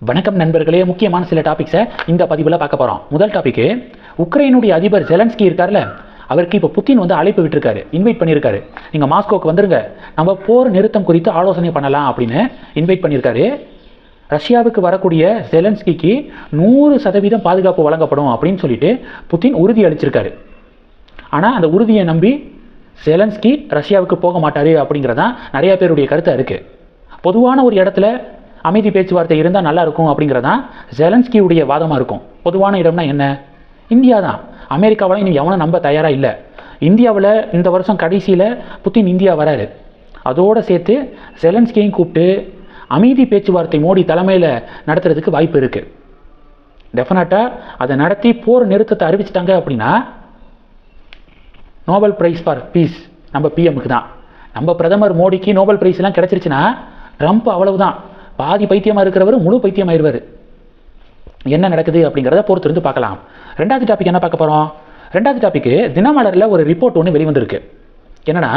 வணக்கம் நண்பர்களே முக்கியமான சில டாபிக்ஸை இந்த பதிவில் பார்க்க போகிறோம் முதல் டாபிக்கு உக்ரைனுடைய அதிபர் ஜெலன்ஸ்கி இருக்கார்ல அவருக்கு இப்போ புத்தின் வந்து அழைப்பு விட்டுருக்காரு இன்வைட் பண்ணியிருக்காரு நீங்கள் மாஸ்கோக்கு வந்துருங்க நம்ம போர் நிறுத்தம் குறித்து ஆலோசனை பண்ணலாம் அப்படின்னு இன்வைட் பண்ணியிருக்காரு ரஷ்யாவுக்கு வரக்கூடிய ஜெலன்ஸ்கிக்கு நூறு சதவீதம் பாதுகாப்பு வழங்கப்படும் அப்படின்னு சொல்லிட்டு புத்தின் உறுதி அளிச்சிருக்காரு. ஆனால் அந்த உறுதியை நம்பி ஜெலன்ஸ்கி ரஷ்யாவுக்கு போக மாட்டார் அப்படிங்கிறதான் நிறைய பேருடைய கருத்தாக இருக்குது பொதுவான ஒரு இடத்துல அமைதி பேச்சுவார்த்தை இருந்தால் நல்லா இருக்கும் அப்படிங்கிறதான் ஜெலன்ஸ்கியுடைய வாதமாக இருக்கும். பொதுவான இடம்னா என்ன? இந்தியா தான். அமெரிக்காவில் இன்னும் எவனும் நம்ப தயாராக இல்லை. இந்தியாவில் இந்த வருஷம் கடைசியில் புத்தின் இந்தியா வராரு. அதோடு சேர்த்து ஜெலன்ஸ்கியையும் கூப்பிட்டு அமைதி பேச்சுவார்த்தை மோடி தலைமையில் நடத்துறதுக்கு வாய்ப்பு இருக்குது டெஃபினட்டாக அதை நடத்தி போர் நிறுத்தத்தை அறிவிச்சிட்டாங்க அப்படின்னா நோபல் பிரைஸ் ஃபார் பீஸ் நம்ம பிஎம்க்கு தான். நம்ம பிரதமர் மோடிக்கு நோபல் பிரைஸ்லாம் கிடச்சிருச்சுன்னா ட்ரம்ப் அவ்வளவுதான். பாதி பைத்தியமாக இருக்கிறவர் முழு பைத்தியமாயிருவார். என்ன நடக்குது அப்படிங்கிறத பொறுத்திருந்து பார்க்கலாம். ரெண்டாவது டாபிக் என்ன பார்க்க போகிறோம் ரெண்டாவது டாபிக்கு தினமலரில் ஒரு ரிப்போர்ட் ஒன்று வெளிவந்திருக்கு. என்னென்னா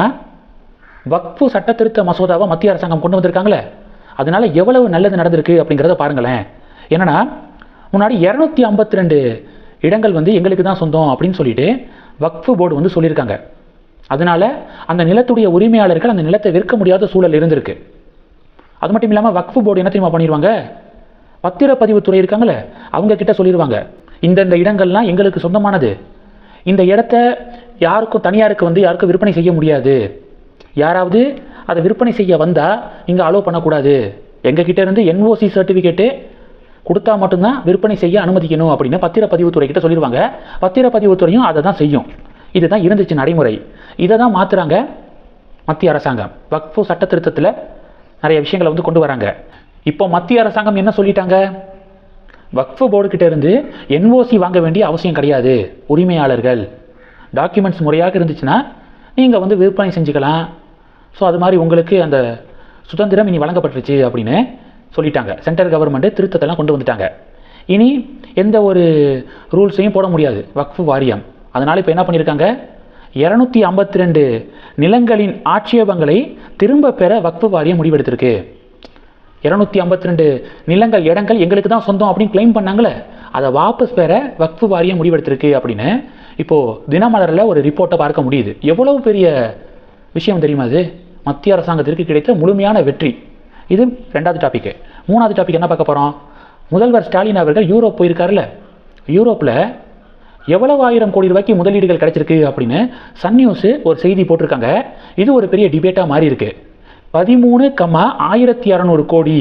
வக்ஃபு சட்ட திருத்த மசோதாவை மத்திய அரசாங்கம் கொண்டு வந்திருக்காங்களே. அதனால எவ்வளவு நல்லது நடந்திருக்கு அப்படிங்கிறத பாருங்களேன். என்னென்னா முன்னாடி இரநூத்தி ஐம்பத்தி ரெண்டு இடங்கள் வந்து எங்களுக்கு தான் சொந்தம் அப்படின்னு சொல்லிட்டு வக்ஃபு போர்டு வந்து சொல்லியிருக்காங்க. அதனால அந்த நிலத்துடைய உரிமையாளர்கள் அந்த நிலத்தை விற்க முடியாத சூழல் இருந்திருக்கு. அது மட்டும் இல்லாமல் வக்ஃபு போர்டு என்ன தெரியுமா பண்ணிடுவாங்க பத்திரப்பதிவுத்துறை இருக்காங்களே அவங்க கிட்ட சொல்லிடுவாங்க இந்தந்த இடங்கள்லாம் எங்களுக்கு சொந்தமானது. இந்த இடத்த யாருக்கும் தனியாருக்கு வந்து யாருக்கும் விற்பனை செய்ய முடியாது. யாராவது அதை விற்பனை செய்ய வந்தால் இங்கே அலோவ் பண்ணக்கூடாது. எங்ககிட்ட இருந்து என்ஓசி சர்டிஃபிகேட்டு கொடுத்தா மட்டும்தான் விற்பனை செய்ய அனுமதிக்கணும் அப்படின்னு பத்திரப்பதிவுத்துறை கிட்ட சொல்லிடுவாங்க பத்திரப்பதிவுத்துறையும் அதை தான் செய்யும். இதுதான் இருந்துச்சு நடைமுறை. இதை தான் மாற்றுறாங்க மத்திய அரசாங்கம். வக்ஃபு சட்ட திருத்தத்தில் நிறைய விஷயங்களை வந்து கொண்டு வராங்க. இப்போ மத்திய அரசாங்கம் என்ன சொல்லிட்டாங்க? வக்ஃபு போர்டுக்கிட்ட இருந்து என்ஓசி வாங்க வேண்டிய அவசியம் கிடையாது. உரிமையாளர்கள். டாக்குமெண்ட்ஸ் முறையாக இருந்துச்சுன்னா நீங்கள் வந்து விற்பனை செஞ்சுக்கலாம். ஸோ அது மாதிரி உங்களுக்கு அந்த சுதந்திரம் இனி வழங்கப்பட்டுருச்சு அப்படின்னு சொல்லிட்டாங்க. சென்ட்ரல் கவர்மெண்ட்டு திருத்தத்தெல்லாம் கொண்டு வந்துட்டாங்க. இனி எந்த ஒரு ரூல்ஸையும் போட முடியாது. வக்ஃபு வாரியம். அதனால் இப்போ என்ன பண்ணியிருக்காங்க இரநூத்தி ஐம்பத்தி ரெண்டு நிலங்களின் ஆட்சேபங்களை திரும்ப பெற வக்ஃபு வாரியம் முடிவெடுத்திருக்கு. இரநூத்தி ஐம்பத்தி ரெண்டு நிலங்கள் இடங்கள் எங்களுக்கு தான் சொந்தம் அப்படின்னு கிளைம் பண்ணாங்களே அதை வாபஸ் பெற வக்ஃபு வாரியம் முடிவெடுத்திருக்கு அப்படின்னு இப்போது தினமலரில் ஒரு ரிப்போர்ட்டை பார்க்க முடியுது. எவ்வளவு பெரிய விஷயம் தெரியுமா அது மத்திய அரசாங்கத்திற்கு கிடைத்த முழுமையான வெற்றி. இது ரெண்டாவது டாப்பிக்கு மூணாவது டாபிக் என்ன பார்க்க போகிறோம் முதல்வர் ஸ்டாலின் அவர்கள் யூரோப் போயிருக்காருல்ல. யூரோப்பில் எவ்வளவு ஆயிரம் கோடி ரூபாய்க்கு முதலீடுகள் கிடைச்சிருக்கு அப்படின்னு சன் நியூஸ் ஒரு செய்தி போட்டிருக்காங்க. இது ஒரு பெரிய டிபேட்டாக மாறி இருக்கு. பதிமூணு கம்மா ஆயிரத்தி அறநூறு கோடி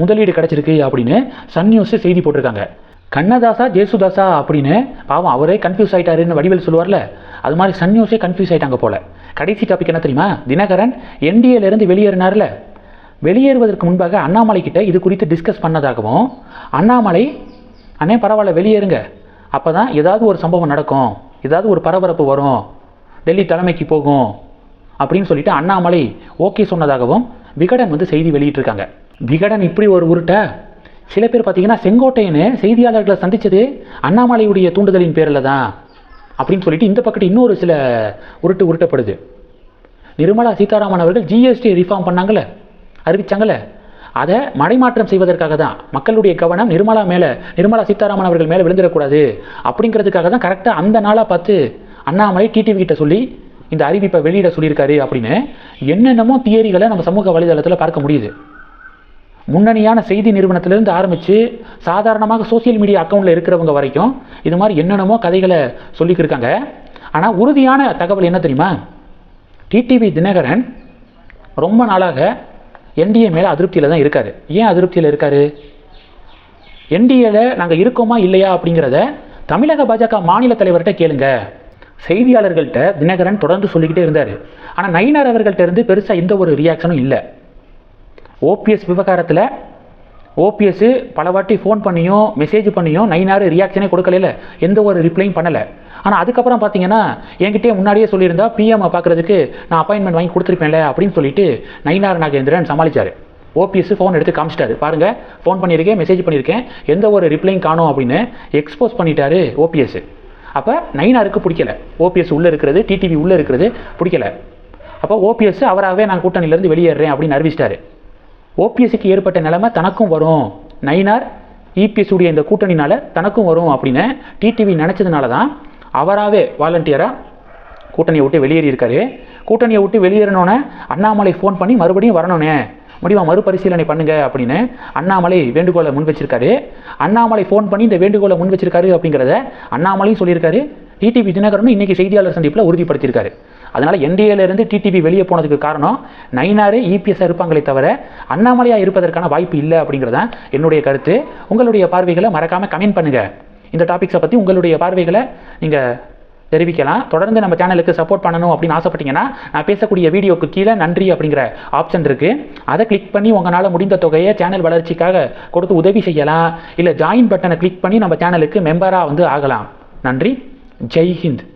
முதலீடு கிடைச்சிருக்கு அப்படின்னு சன் நியூஸ் செய்தி போட்டிருக்காங்க. கண்ணதாசா ஜேசுதாசா அப்படின்னு பாவம் அவரே கன்ஃபியூஸ் ஆகிட்டாருன்னு வடிவேல் சொல்லுவார்ல அது மாதிரி சன் நியூஸே கன்ஃபியூஸ் ஆகிட்டாங்க போல. கடைசி டாபிக் என்ன தெரியுமா? தினகரன் என்டிஏலேருந்து வெளியேறினார்ல. வெளியேறுவதற்கு முன்பாக அண்ணாமலை கிட்ட இது குறித்து டிஸ்கஸ் பண்ணதாகவும் அண்ணாமலை அண்ணே பரவாயில்ல வெளியேறுங்க. அப்போ தான் ஏதாவது ஒரு சம்பவம் நடக்கும். ஏதாவது ஒரு பரபரப்பு வரும். டெல்லி தலைமைக்கு போகும். அப்படின்னு சொல்லிட்டு அண்ணாமலை ஓகே சொன்னதாகவும் விகடன் வந்து செய்தி வெளியிட்டிருக்காங்க. விகடன் இப்படி ஒரு உருட்டை சில பேர் பார்த்தீங்கன்னா செங்கோட்டையனு செய்தியாளர்களை சந்தித்தது அண்ணாமலையுடைய தூண்டுதலின் பேரில் தான் அப்படின்னு சொல்லிட்டு இந்த பக்கத்து இன்னொரு சில உருட்டு உருட்டப்படுது. நிர்மலா சீதாராமன் அவர்கள் ஜிஎஸ்டி ரிஃபார்ம் பண்ணாங்களே அறிவிச்சாங்கல்ல? அதை மடைமாற்றம் செய்வதற்காக தான். மக்களுடைய கவனம் நிர்மலா மேலே நிர்மலா சீதாராமன் அவர்கள் மேலே விழுந்துடக்கூடாது. அப்படிங்கிறதுக்காக தான் கரெக்டாக அந்த நாளாக பார்த்து அண்ணாமலை டிடிவி கிட்ட சொல்லி இந்த அறிவிப்பை வெளியிட சொல்லியிருக்காரு அப்படின்னு என்னென்னமோ தியரிகளை நம்ம சமூக வலைதளத்தில் பார்க்க முடியுது. முன்னணியான செய்தி நிறுவனத்திலிருந்து ஆரம்பித்து சாதாரணமாக சோஷியல் மீடியா அக்கௌண்ட்டில் இருக்கிறவங்க வரைக்கும் இது மாதிரி என்னென்னமோ கதைகளை சொல்லிக்கிருக்காங்க. ஆனால் உறுதியான தகவல் என்ன தெரியுமா? டிடிவி தினகரன் ரொம்ப நாளாக என்டிஏ மேலே அதிருப்தியில் தான் இருக்காரு. ஏன் அதிருப்தியில் இருக்காரு? என்டிஏல நாங்கள் இருக்கோமா இல்லையா அப்படிங்கிறத தமிழக பாஜக மாநில தலைவர்கிட்ட கேளுங்க. செய்தியாளர்கள்ட்ட தினகரன் தொடர்ந்து சொல்லிக்கிட்டே இருந்தார். ஆனால் நயினார் அவர்கள்ட்ட இருந்து பெருசாக எந்த ஒரு ரியாக்ஷனும் இல்லை. ஓபிஎஸ் விவகாரத்தில் ஓபிஎஸ் பல வாட்டி ஃபோன் பண்ணியும் மெசேஜ் பண்ணியும் நைனார் ரியாக்ஷனே கொடுக்கல எந்த ஒரு ரிப்ளையும் பண்ணலை. ஆனால் அதுக்கப்புறம் பார்த்தீங்கன்னா என்கிட்டே முன்னாடியே சொல்லியிருந்தா பிஎம் பார்க்குறதுக்கு நான் அப்பாயின்மெண்ட் வாங்கி கொடுத்துருப்பேன்ல அப்படின்னு சொல்லிட்டு நயினார் நாகேந்திரன் சமாளிச்சார். ஓபிஎஸ் ஃபோன் எடுத்து காமிச்சிட்டாரு. பாருங்கள் ஃபோன் பண்ணியிருக்கேன் மெசேஜ் பண்ணியிருக்கேன். எந்த ஒரு ரிப்ளையும் காணும் அப்படின்னு எக்ஸ்போஸ் பண்ணிட்டாரு ஓபிஎஸ். அப்போ நயினாருக்கு பிடிக்கல. ஓபிஎஸ் உள்ளே இருக்கிறது டிடிவி உள்ளே இருக்கிறது பிடிக்கல. அப்போ ஓபிஎஸ் அவராகவே நான் கூட்டணியிலேருந்து வெளியேறேன் அப்படின்னு அறிவிச்சிட்டாரு. ஓபிஎஸ்சிக்கு ஏற்பட்ட நிலைமை தனக்கும் வரும். நயினார் இபிஎஸ் உடைய இந்த கூட்டணினால தனக்கும் வரும் அப்படின்னு டிடிவி நினச்சதுனால தான் அவராகவே வாலண்டியராக கூட்டணியை விட்டு வெளியேறியிருக்காரு. கூட்டணியை விட்டு வெளியேறினோன்னே அண்ணாமலை ஃபோன் பண்ணி மறுபடியும் வரணும்னே. முடிவா மறுபரிசீலனை பண்ணுங்க அப்படின்னு அண்ணாமலை வேண்டுகோளை முன் வச்சிருக்காரு அண்ணாமலை ஃபோன் பண்ணி இந்த வேண்டுகோளை முன் வச்சிருக்காரு அப்படிங்கிறத அண்ணாமலையும் சொல்லியிருக்காரு. டிடிவி தினகரனும் இன்னைக்கு செய்தியாளர் சந்திப்பில் உறுதிப்படுத்தியிருக்காரு. அதனால் என்டிஏலேருந்து டிடிபி டிடிவி வெளியே போனதுக்கு காரணம் நயினாரே இபிஎஸ் இருப்பாங்களே தவிர அண்ணாமலையாக இருப்பதற்கான வாய்ப்பு இல்லை அப்படிங்கிறது தான் என்னுடைய கருத்து. உங்களுடைய பார்வைகளை மறக்காமல் கமெண்ட் பண்ணுங்கள் இந்த டாபிக்ஸை பற்றி உங்களுடைய பார்வைகளை நீங்கள் தெரிவிக்கலாம். தொடர்ந்து நம்ம சேனலுக்கு சப்போர்ட் பண்ணணும் அப்படின்னு ஆசைப்பட்டீங்கன்னா நான் பேசக்கூடிய வீடியோக்கு கீழே நன்றி அப்படிங்கிற ஆப்ஷன் இருக்குது அதை கிளிக் பண்ணி உங்களால் முடிந்த தொகையை சேனல் வளர்ச்சிக்காக கொடுத்து உதவி செய்யலாம். இல்லை ஜாயின் பட்டனை கிளிக் பண்ணி நம்ம சேனலுக்கு மெம்பராக வந்து ஆகலாம். நன்றி. Jai Hind.